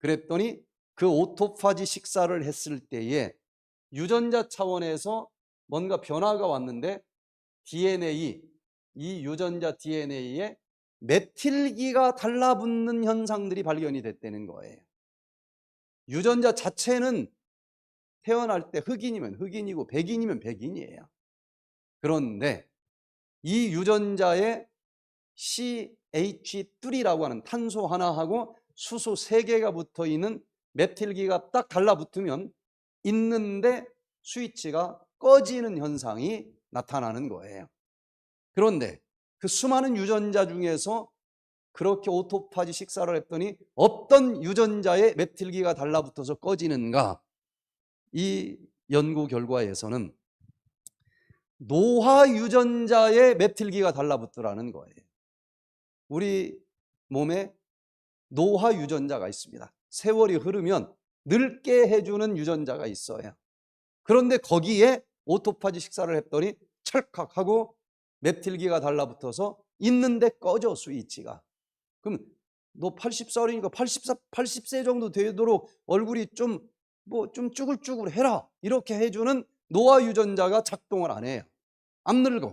그랬더니 그 오토파지 식사를 했을 때에 유전자 차원에서 뭔가 변화가 왔는데 DNA, 이 유전자 DNA에 메틸기가 달라붙는 현상들이 발견이 됐다는 거예요. 유전자 자체는 태어날 때 흑인이면 흑인이고 백인이면 백인이에요. 그런데 이 유전자에 CH3라고 하는 탄소 하나하고 수소 세 개가 붙어 있는 메틸기가 딱 달라붙으면 있는데 스위치가 꺼지는 현상이 나타나는 거예요. 그런데 그 수많은 유전자 중에서 그렇게 오토파지 식사를 했더니 어떤 유전자에 메틸기가 달라붙어서 꺼지는가? 이 연구 결과에서는 노화 유전자에 메틸기가 달라붙더라는 거예요. 우리 몸에 노화 유전자가 있습니다. 세월이 흐르면 늙게 해주는 유전자가 있어요. 그런데 거기에 오토파지 식사를 했더니 찰칵하고 메틸기가 달라붙어서 있는데 꺼져 스위치가. 그럼 너 80살이니까 84, 80세 정도 되도록 얼굴이 좀 뭐 좀 쭈글쭈글 해라 이렇게 해주는 노화 유전자가 작동을 안 해요. 안 늙어.